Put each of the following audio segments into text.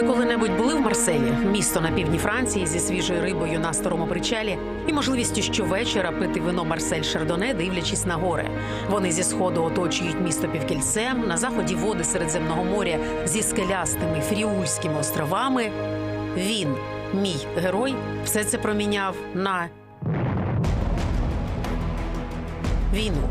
Ви коли-небудь були в Марселі, місто на півдні Франції зі свіжою рибою на старому причалі і можливістю щовечора пити вино Марсель Шардоне, дивлячись на гори. Вони зі сходу оточують місто півкільцем, на заході води Середземного моря зі скелястими фріульськими островами. Він, мій герой, все це проміняв на війну.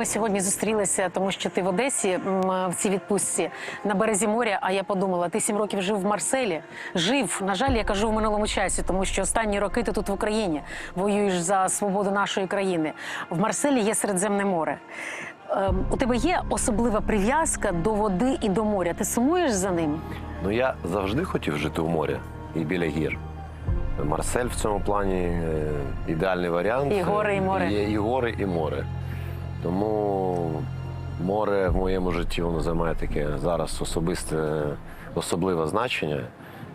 Ми сьогодні зустрілися, тому що ти в Одесі в цій відпустці на березі моря. А я подумала, ти сім років жив в Марселі. Жив, на жаль, я кажу в минулому часі, тому що останні роки ти тут в Україні воюєш за свободу нашої країни. В Марселі є Середземне море. Ем, у тебе є особлива прив'язка до води і до моря. Ти сумуєш за ним? Ну я завжди хотів жити у морі і біля гір. Марсель в цьому плані е, ідеальний варіант. І гори, і море. Є і гори, і море. Тому море в моєму житті воно займає таке зараз особисте, особливе значення.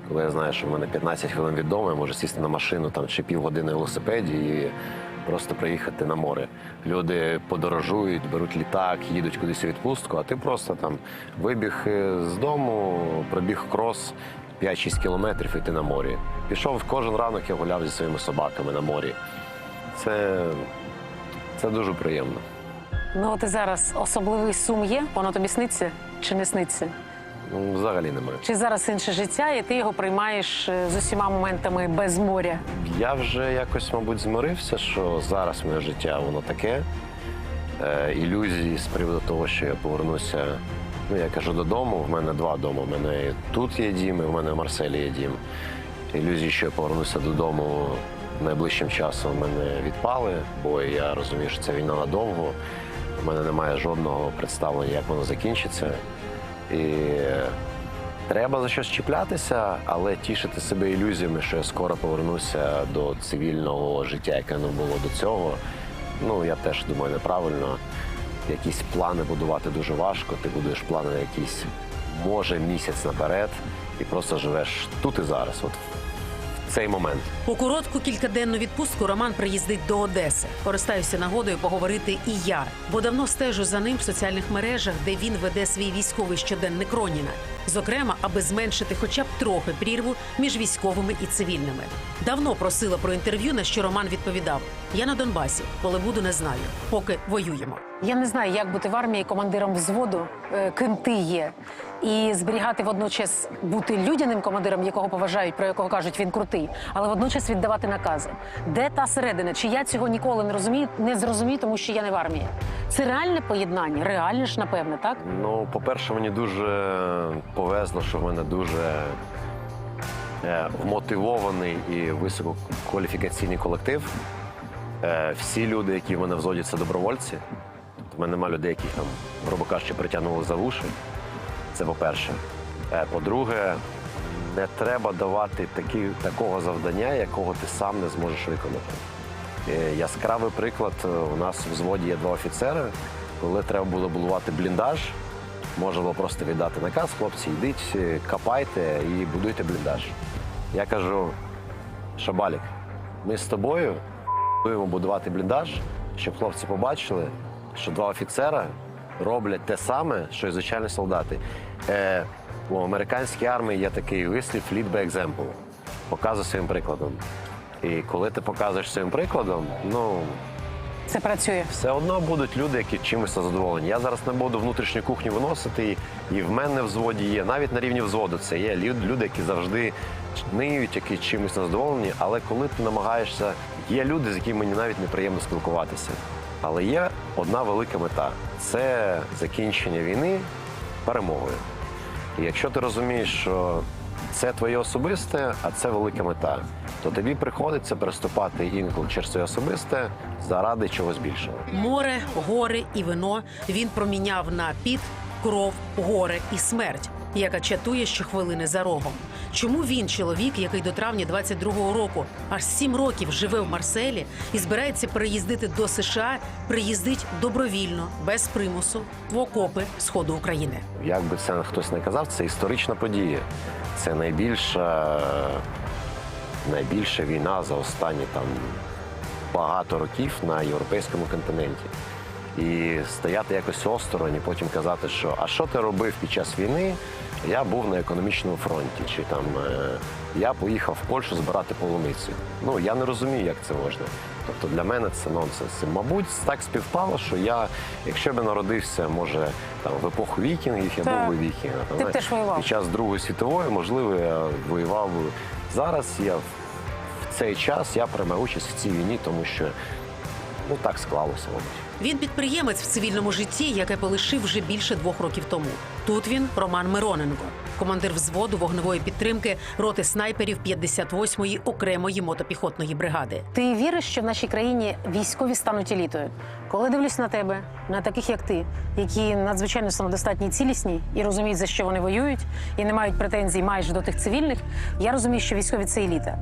Коли я знаю, що в мене 15 хвилин від дому, я можу сісти на машину там, чи півгодини на велосипеді і просто приїхати на море. Люди подорожують, беруть літак, їдуть кудись у відпустку, а ти просто там вибіг е, з дому, пробіг крос 5-6 кілометрів і ти на морі. Пішов кожен ранок, я гуляв зі своїми собаками на морі. Це, це дуже приємно. Ну, от і зараз особливий сум є, воно тобі сниться чи не сниться? Ну, Взагалі немає. Чи зараз інше життя, і ти його приймаєш е, з усіма моментами без моря? Я вже якось, мабуть, змирився, що зараз моє життя воно таке. Е, ілюзії з приводу того, що я повернуся. Ну, я кажу додому, в мене два дома. У мене тут є дім, і в мене в Марселі є дім. Ілюзії, що я повернуся додому найближчим часом, в мене відпали, бо я розумію, що це війна надовго. У мене немає жодного представлення, як воно закінчиться. І Треба за щось чіплятися, але тішити себе ілюзіями, що я скоро повернуся до цивільного життя, яке не було до цього. Ну я теж думаю, неправильно. Якісь плани будувати дуже важко. Ти будуєш плани на якийсь, може, місяць наперед, і просто живеш тут і зараз, от в цей момент. У коротку кількаденну відпустку Роман приїздить до Одеси. Користаюся нагодою поговорити і я, бо давно стежу за ним в соціальних мережах, де він веде свій військовий щоденник Роніна. Зокрема, аби зменшити хоча б трохи прірву між військовими і цивільними. Давно просила про інтерв'ю, на що Роман відповідав: Я на Донбасі, коли буду, не знаю, поки воюємо. Я не знаю, як бути в армії командиром взводу, е, ким ти є, і зберігати водночас бути людяним командиром, якого поважають, про якого кажуть, він крутий, але водночас віддавати накази. Де та середина? Чи я цього ніколи не розумію, не зрозумію, тому що я не в армії. Це реальне поєднання, реальне ж, напевне, так? Ну, по-перше, мені дуже повезло, що в мене дуже е, вмотивований і висококваліфікаційний колектив. Е, Всі люди, які в мене в це добровольці. Тобто в мене немає людей, яких там, грубо кажучи, притягнули за вуші. Це по-перше. Е, По-друге, не треба давати такі, такого завдання, якого ти сам не зможеш виконати. Е, Яскравий приклад, е, у нас в взводі є два офіцери. Коли треба було будувати бліндаж, можна було просто віддати наказ, хлопці, йдіть, копайте і будуйте бліндаж. Я кажу, Шабалік, ми з тобою будемо будувати бліндаж, щоб хлопці побачили, що два офіцера роблять те саме, що й звичайні солдати. Е, у американській армії є такий вислів lead by example. Показуй своїм прикладом. І коли ти показуєш своїм прикладом, ну Це працює. все одно будуть люди, які чимось задоволені. Я зараз не буду внутрішню кухню виносити, і в мене в взводі є. Навіть на рівні взводу це є люди, які завжди ниють, які чимось незадоволені. Але коли ти намагаєшся, є люди, з якими мені навіть неприємно спілкуватися. Але є одна велика мета це закінчення війни перемогою. І якщо ти розумієш, що це твоє особисте, а це велика мета, то тобі приходиться переступати інколи через своє особисте заради чогось більшого. Море, гори і вино він проміняв на піт, кров, горе і смерть, яка чатує щохвилини за рогом. Чому він, чоловік, який до травня 22-го року аж сім років живе в Марселі і збирається переїздити до США, приїздить добровільно, без примусу, в окопи сходу України? Як би це хтось не казав, це історична подія. Це найбільша, найбільша війна за останні там багато років на європейському континенті. І стояти якось осторонь, і потім казати, що а що ти робив під час війни? Я був на економічному фронті, чи там е, я поїхав в Польщу збирати полуницю. Ну я не розумію, як це можна. Тобто для мене це нонсенс. І, Мабуть, так співпало, що я, якщо б я народився, може там в епоху вікінгів, я був би вікінгом. Ти б теж воював. Під час Другої світової, можливо, я воював. Зараз я в цей час я приймаю участь в цій війні, тому що ну так склалося, мабуть. Він підприємець в цивільному житті, яке полишив вже більше двох років тому. Тут він Роман Мироненко, командир взводу вогневої підтримки роти снайперів 58-ї окремої мотопіхотної бригади. Ти віриш, що в нашій країні військові стануть елітою? Коли дивлюсь на тебе, на таких як ти, які надзвичайно самодостатні цілісні і розуміють, за що вони воюють, і не мають претензій майже до тих цивільних, я розумію, що військові це еліта.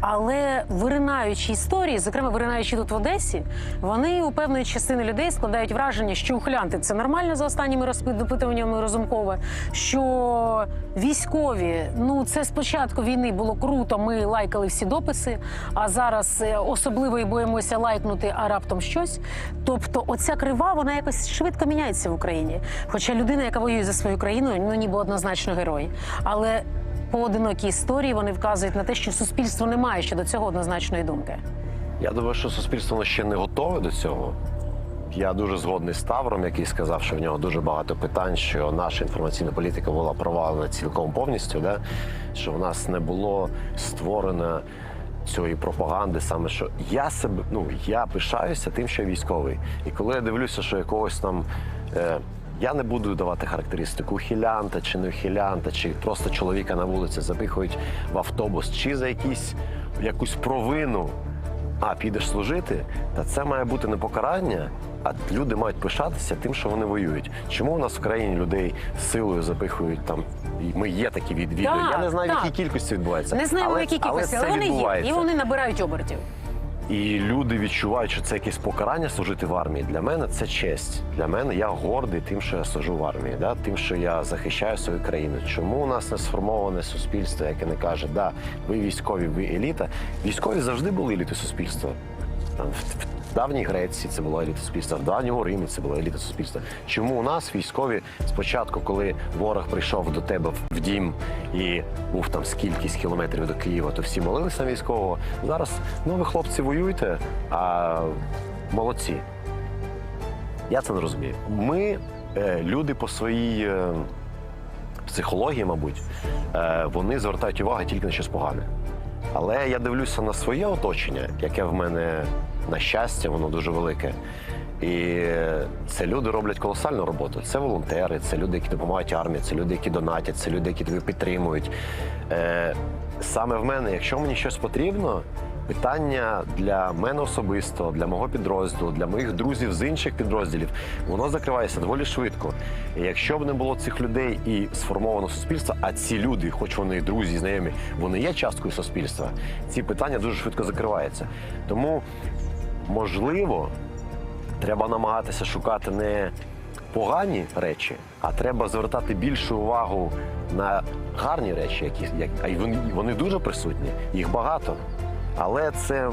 Але виринаючи історії, зокрема виринаючи тут в Одесі, вони у певної частини людей складають враження, що ухилянти це нормально за останніми розпит- допитуваннями Разумкова, що військові, ну це з початку війни було круто. Ми лайкали всі дописи, а зараз е, особливо і боїмося лайкнути, а раптом щось. Тобто, оця крива вона якось швидко міняється в Україні. Хоча людина, яка воює за свою країну, ну ніби однозначно герой. Але поодинокі історії вони вказують на те, що суспільство не має щодо цього однозначної думки. Я думаю, що суспільство ще не готове до цього. Я дуже згодний з Тавром, який сказав, що в нього дуже багато питань, що наша інформаційна політика була провалена цілком повністю, да? що в нас не було створено цієї пропаганди, саме що я себе, ну я пишаюся тим, що я військовий. І коли я дивлюся, що якогось там. Е, я не буду давати характеристику ухилянта чи не ухилянта, чи просто чоловіка на вулиці запихують в автобус, чи за якісь якусь провину а підеш служити, та це має бути не покарання, а люди мають пишатися тим, що вони воюють. Чому у нас в країні людей силою запихують там? І ми є такі від відео. Я не знаю, в якій кількості відбувається. Не знаємо, але, в якій кількості, але, це вони є, і вони набирають обертів. І люди відчувають, що це якесь покарання служити в армії. Для мене це честь. Для мене я гордий тим, що я служу в армії, да? тим, що я захищаю свою країну. Чому у нас не сформоване суспільство, яке не каже, да, ви військові, ви еліта. Військові завжди були еліти суспільства. Давній Греції це була еліта суспільства, в давньому Римі це була еліта суспільства. Чому у нас військові спочатку, коли ворог прийшов до тебе в- дім і був там скількись кілометрів до Києва, то всі молилися військового. Зараз ну ви хлопці воюєте, а молодці. Я це не розумію. Ми е, люди по своїй е, психології, мабуть, е, вони звертають увагу тільки на щось погане. Але я дивлюся на своє оточення, яке в мене на щастя, воно дуже велике. І це люди роблять колосальну роботу. Це волонтери, це люди, які допомагають армії, це люди, які донатять, це люди, які тебе підтримують. Е, саме в мене, якщо мені щось потрібно, питання для мене особисто, для мого підрозділу, для моїх друзів з інших підрозділів, воно закривається доволі швидко. І якщо б не було цих людей і сформовано суспільство, а ці люди, хоч вони друзі, і знайомі, вони є часткою суспільства, ці питання дуже швидко закриваються. Тому, можливо, треба намагатися шукати не погані речі, а треба звертати більшу увагу на гарні речі, які як а вони, вони дуже присутні, їх багато. Але це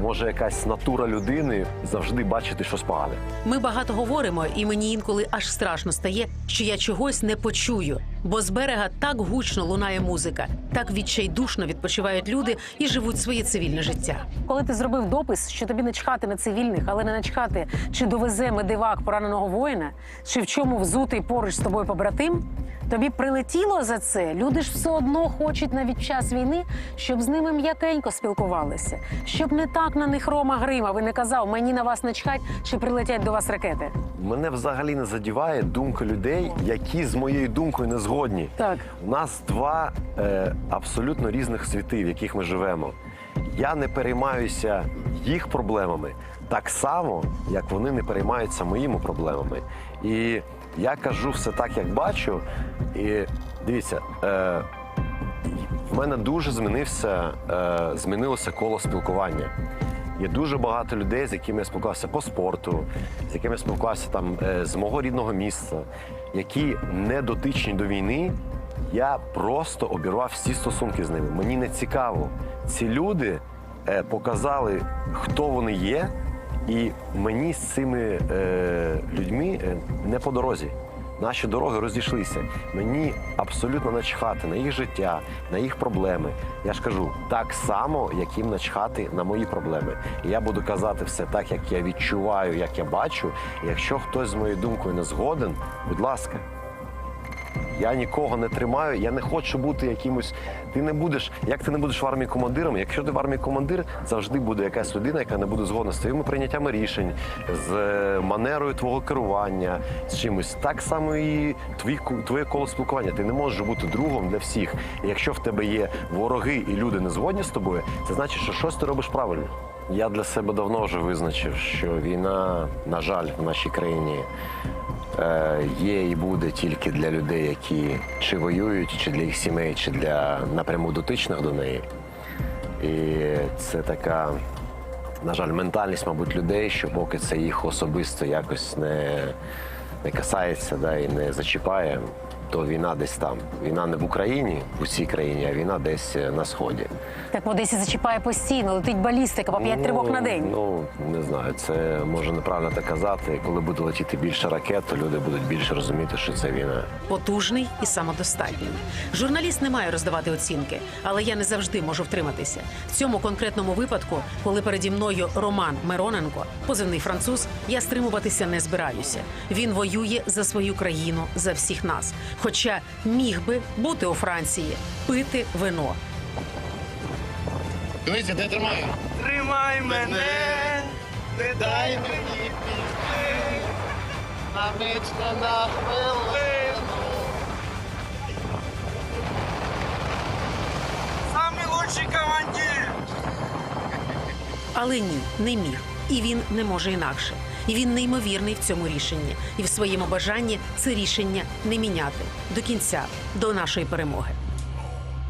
може якась натура людини завжди бачити щось погане. Ми багато говоримо, і мені інколи аж страшно стає, що я чогось не почую. Бо з берега так гучно лунає музика, так відчайдушно відпочивають люди і живуть своє цивільне життя. Коли ти зробив допис, що тобі не чхати на цивільних, але не начхати, чи довезе медивак пораненого воїна, чи в чому взутий поруч з тобою побратим, тобі прилетіло за це. Люди ж все одно хочуть навіть в час війни, щоб з ними м'якенько спілкувалися, щоб не так на них Рома гримав і не казав, мені на вас начхать, чи прилетять до вас ракети. Мене взагалі не задіває думка людей, які з моєю думкою не згодні. Так. У нас два е, абсолютно різних світи, в яких ми живемо. Я не переймаюся їх проблемами так само, як вони не переймаються моїми проблемами. І я кажу все так, як бачу. І дивіться, е, в мене дуже змінився, е, змінилося коло спілкування. Є дуже багато людей, з якими я спілкувався по спорту, з якими я спілкувався там е, з мого рідного міста, які не дотичні до війни. Я просто обірвав всі стосунки з ними. Мені не цікаво. Ці люди е, показали, хто вони є, і мені з цими е, людьми не по дорозі. Наші дороги розійшлися. Мені абсолютно начхати на їх життя, на їх проблеми. Я ж кажу, так само, як їм начхати на мої проблеми. І я буду казати все так, як я відчуваю, як я бачу. І якщо хтось з моєю думкою не згоден, будь ласка. Я нікого не тримаю, я не хочу бути якимось. Ти не будеш, як ти не будеш в армії командиром. Якщо ти в армії командир, завжди буде якась людина, яка не буде згодна з твоїми прийняттями рішень, з е, манерою твого керування, з чимось. Так само і твій, твоє коло спілкування. Ти не можеш бути другом для всіх. І якщо в тебе є вороги і люди не згодні з тобою, це значить, що щось ти робиш правильно. Я для себе давно вже визначив, що війна, на жаль, в нашій країні є і буде тільки для людей, які чи воюють, чи для їх сімей, чи для напряму дотичних до неї. І це така, на жаль, ментальність, мабуть, людей, що поки це їх особисто якось не, не касається да, і не зачіпає, то війна десь там. Війна не в Україні, в цій країні, а війна десь е, на сході. Так в Одесі зачіпає постійно, летить балістика по п'ять тривог на день. Ну не знаю, це може неправильно так казати. Коли буде летіти більше ракет, то люди будуть більше розуміти, що це війна. потужний і самодостатній. Журналіст не має роздавати оцінки, але я не завжди можу втриматися. В цьому конкретному випадку, коли переді мною Роман Мироненко, позивний француз, я стримуватися не збираюся. Він воює за свою країну, за всіх нас. Хоча міг би бути у Франції, пити вино. Дивіться, де тримаю. Тримай мене, не дай мені піти, навічно на хвилину. Самий лучший командир. Але ні, не міг. І він не може інакше. І він неймовірний в цьому рішенні, і в своєму бажанні це рішення не міняти до кінця, до нашої перемоги.